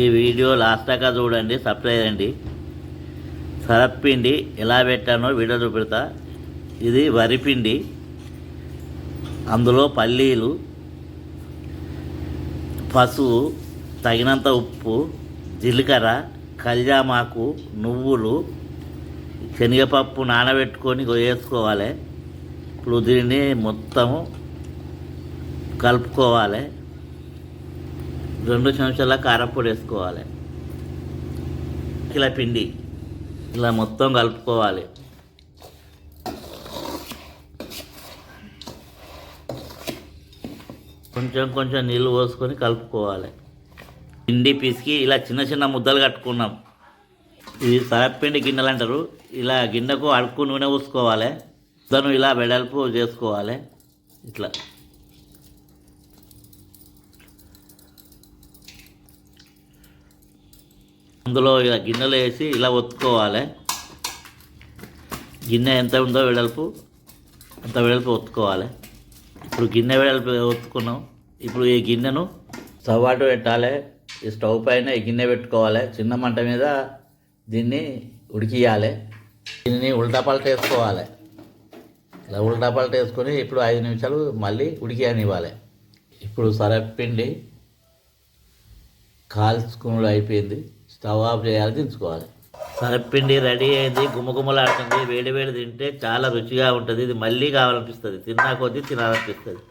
ఈ video last దాకా చూడండి సబ్స్క్రైబ్ అండి సరప్పిండి ఎలా పెట్టానో వీడియో చూపెడతా. ఇది వరిపిండి అందులో పల్లీలు పసుపు తగినంత ఉప్పు జీలకర్ర కల్జామాకు నువ్వులు శనగపప్పు నానబెట్టుకొని వేసుకోవాలి. ఇప్పుడు దీన్ని మొత్తము కలుపుకోవాలి. రెండు చెంచాల కారపొడి వేసుకోవాలి. ఇలా పిండి ఇలా మొత్తం కలుపుకోవాలి. కొంచెం కొంచెం నీళ్ళు పోసుకొని కలుపుకోవాలి. పిండి పిసికి ఇలా చిన్న చిన్న ముద్దలు కట్టుకున్నాం. ఇది సరపిండి గిన్నెలు అంటారు. ఇలా గిన్నెకు అడుక్కు నూనె పోసుకోవాలి. దాన్ని ఇలా వెడల్పు చేసుకోవాలి. ఇట్లా. అందులో ఇలా గిన్నెలు వేసి ఇలా ఒత్తుకోవాలి. గిన్నె ఎంత ఉందో వెడల్పు అంత వెడల్పు ఒత్తుకోవాలి. ఇప్పుడు గిన్నె వెడల్పు ఒత్తుకున్నాం. ఇప్పుడు ఈ గిన్నెను స్టవ్ పెట్టాలి. ఈ స్టవ్ పైన ఈ గిన్నె పెట్టుకోవాలి. చిన్న మంట మీద దీన్ని ఉడికియాలి. దీన్ని ఉల్టా పల్ట వేసుకోవాలి. ఇలా ఉల్టా పల్ట వేసుకొని ఇప్పుడు ఐదు నిమిషాలు మళ్ళీ ఉడికియనివ్వాలి. ఇప్పుడు సరపిండి కాల్చుకునుడు అయిపోయింది. స్టవ్ ఆఫ్ చేయాలి దించుకోవాలి. సరపిండి రెడీ అయింది గుమగుమలాడుతుంది వేడి వేడి తింటే చాలా రుచిగా ఉంటుంది. ఇది మళ్ళీ కావాలనిపిస్తుంది. తిన్నా కొద్దీ తినాలనిపిస్తుంది.